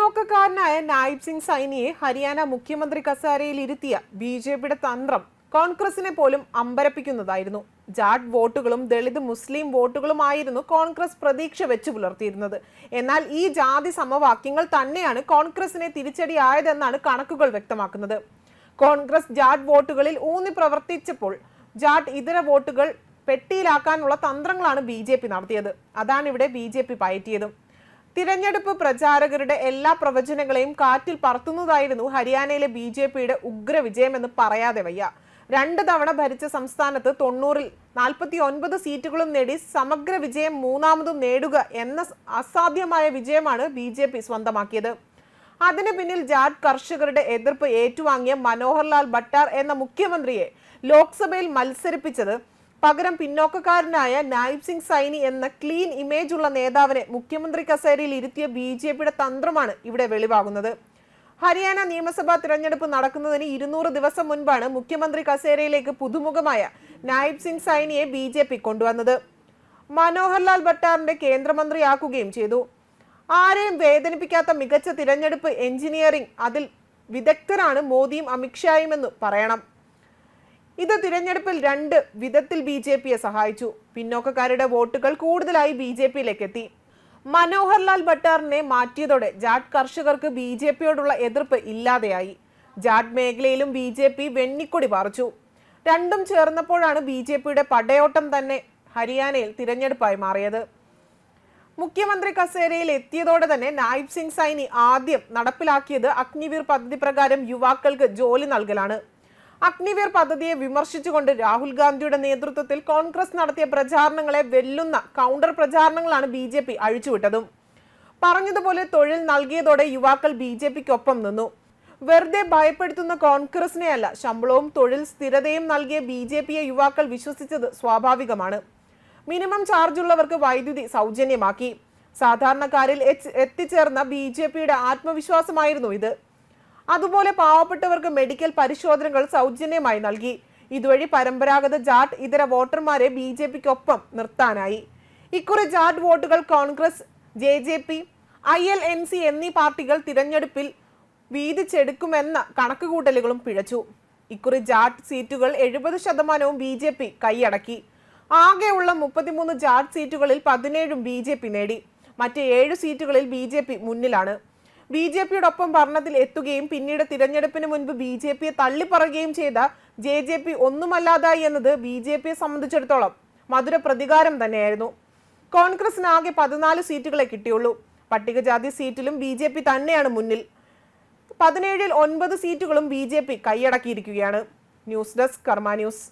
പിന്നോക്കക്കാരനായ നായിബ് സിംഗ് സൈനിയെ ഹരിയാന മുഖ്യമന്ത്രി കസാരയിൽ ഇരുത്തിയ B J പിയുടെ തന്ത്രം കോൺഗ്രസിനെ പോലും അമ്പരപ്പിക്കുന്നതായിരുന്നു. ജാട്ട് വോട്ടുകളും ദളിത് മുസ്ലിം വോട്ടുകളുമായിരുന്നു കോൺഗ്രസ് പ്രതീക്ഷ വെച്ചു പുലർത്തിയിരുന്നത്. എന്നാൽ ഈ ജാതി സമവാക്യങ്ങൾ തന്നെയാണ് കോൺഗ്രസിനെ തിരിച്ചടിയായതെന്നാണ് കണക്കുകൾ വ്യക്തമാക്കുന്നത്. കോൺഗ്രസ് ജാട്ട് വോട്ടുകളിൽ ഊന്നി പ്രവർത്തിച്ചപ്പോൾ ജാട്ട് ഇതര വോട്ടുകൾ പെട്ടിയിലാക്കാനുള്ള തന്ത്രങ്ങളാണ് ബി നടത്തിയത്. അതാണ് ഇവിടെ ബി ജെ പി പയറ്റിയതും. തിരഞ്ഞെടുപ്പ് പ്രചാരകരുടെ എല്ലാ പ്രവചനങ്ങളെയും കാറ്റിൽ പറത്തുന്നതായിരുന്നു ഹരിയാനയിലെ ബി ജെ പിയുടെ ഉഗ്ര വിജയമെന്ന് പറയാതെ വയ്യ. രണ്ട് തവണ ഭരിച്ച സംസ്ഥാനത്ത് തൊണ്ണൂറിൽ നാൽപ്പത്തി ഒൻപത് സീറ്റുകളും നേടി സമഗ്ര വിജയം മൂന്നാമതും നേടുക എന്ന അസാധ്യമായ വിജയമാണ് ബി ജെ പി സ്വന്തമാക്കിയത്. അതിന് പിന്നിൽ ജാട്ട് കർഷകരുടെ എതിർപ്പ് ഏറ്റുവാങ്ങിയ മനോഹർലാൽ ഭട്ടാർ എന്ന മുഖ്യമന്ത്രിയെ ലോക്സഭയിൽ മത്സരിപ്പിച്ചത് പകരം പിന്നോക്കക്കാരനായ നായിബ് സിംഗ് സൈനി എന്ന ക്ലീൻ ഇമേജ് ഉള്ള നേതാവിനെ മുഖ്യമന്ത്രി കസേരയിൽ ഇരുത്തിയ ബി ജെ പിയുടെ തന്ത്രമാണ് ഇവിടെ വെളിവാകുന്നത്. ഹരിയാന നിയമസഭാ തിരഞ്ഞെടുപ്പ് നടക്കുന്നതിന് ഇരുന്നൂറ് ദിവസം മുൻപാണ് മുഖ്യമന്ത്രി കസേരയിലേക്ക് പുതുമുഖമായ നായിബ് സിംഗ് സൈനിയെ ബി ജെ പി കൊണ്ടുവന്നത്. മനോഹർലാൽ ഭട്ടാറിന്റെ കേന്ദ്രമന്ത്രിയാക്കുകയും ചെയ്തു. ആരെയും വേദനിപ്പിക്കാത്ത മികച്ച തിരഞ്ഞെടുപ്പ് എഞ്ചിനീയറിംഗ് അതിൽ വിദഗ്ധരാണ് മോദിയും അമിത്ഷായും എന്ന് പറയണം. ഇത് തിരഞ്ഞെടുപ്പിൽ രണ്ട് വിധത്തിൽ ബി ജെ പിയെ സഹായിച്ചു. പിന്നോക്കക്കാരുടെ വോട്ടുകൾ കൂടുതലായി ബി ജെ പിയിലേക്ക് എത്തി മനോഹർലാൽ ഭട്ടാറിനെ മാറ്റിയതോടെ ജാട്ട് കർഷകർക്ക് ബി ജെ പിയോടുള്ള എതിർപ്പ് ഇല്ലാതെയായി. ജാട്ട് മേഖലയിലും ബി ജെ പി വെണ്ണിക്കൊടി പറിച്ചു. രണ്ടും ചേർന്നപ്പോഴാണ് ബി ജെ പിയുടെ പടയോട്ടം തന്നെ ഹരിയാനയിൽ തിരഞ്ഞെടുപ്പായി മാറിയത്. മുഖ്യമന്ത്രി കസേരയിൽ എത്തിയതോടെ തന്നെ നായിബ് സിംഗ് സൈനി ആദ്യം നടപ്പിലാക്കിയത് അഗ്നിവീർ പദ്ധതി പ്രകാരം യുവാക്കൾക്ക് ജോലി നൽകലാണ്. അഗ്നിവീർ പദ്ധതിയെ വിമർശിച്ചുകൊണ്ട് രാഹുൽ ഗാന്ധിയുടെ നേതൃത്വത്തിൽ കോൺഗ്രസ് നടത്തിയ പ്രചാരണങ്ങളെ വെല്ലുന്ന കൗണ്ടർ പ്രചാരണങ്ങളാണ് ബി ജെ പി അഴിച്ചുവിട്ടതും. പറഞ്ഞതുപോലെ തൊഴിൽ നൽകിയതോടെ യുവാക്കൾ ബി ജെ പിക്കൊപ്പം നിന്നു. വെറുതെ ഭയപ്പെടുത്തുന്ന കോൺഗ്രസിനെയല്ല ശമ്പളവും തൊഴിൽ സ്ഥിരതയും നൽകിയ ബി ജെ പിയെ യുവാക്കൾ വിശ്വസിച്ചത് സ്വാഭാവികമാണ്. മിനിമം ചാർജ് ഉള്ളവർക്ക് വൈദ്യുതി സൗജന്യമാക്കി. സാധാരണക്കാരിൽ എത്തിച്ചേർന്ന ബി ജെ പിയുടെ ആത്മവിശ്വാസമായിരുന്നു ഇത്. അതുപോലെ പാവപ്പെട്ടവർക്ക് മെഡിക്കൽ പരിശോധനകൾ സൗജന്യമായി നൽകി. ഇതുവഴി പരമ്പരാഗത ജാട്ട് ഇതര വോട്ടർമാരെ ബി ജെ പിക്കൊപ്പം നിർത്താനായി. ഇക്കുറി ജാട്ട് വോട്ടുകൾ Congress J J P I L N C എന്നീ പാർട്ടികൾ തിരഞ്ഞെടുപ്പിൽ വീതിച്ചെടുക്കുമെന്ന കണക്കുകൂട്ടലുകളും പിഴച്ചു. ഇക്കുറി ജാട്ട് സീറ്റുകൾ എഴുപത് ശതമാനവും ബി ജെ പി കൈയടക്കി. ആകെയുള്ള മുപ്പത്തിമൂന്ന് ജാട്ട് സീറ്റുകളിൽ പതിനേഴും ബി ജെ പി നേടി. മറ്റ് ഏഴ് സീറ്റുകളിൽ ബി ജെ പി മുന്നിലാണ്. ബി ജെ പിയോടൊപ്പം ഭരണത്തിൽ എത്തുകയും പിന്നീട് തിരഞ്ഞെടുപ്പിന് മുൻപ് ബി ജെ പിയെ തള്ളിപ്പറയുകയും ചെയ്ത ജെ ജെ പി ഒന്നുമല്ലാതായി എന്നത് ബി ജെ പിയെ സംബന്ധിച്ചിടത്തോളം മധുര പ്രതികാരം തന്നെയായിരുന്നു. കോൺഗ്രസിന് ആകെ പതിനാല് സീറ്റുകളെ കിട്ടിയുള്ളൂ. പട്ടികജാതി സീറ്റിലും ബി ജെ പി തന്നെയാണ് മുന്നിൽ. പതിനേഴിൽ ഒൻപത് സീറ്റുകളും B J P കൈയടക്കിയിരിക്കുകയാണ്. News desk Karma news.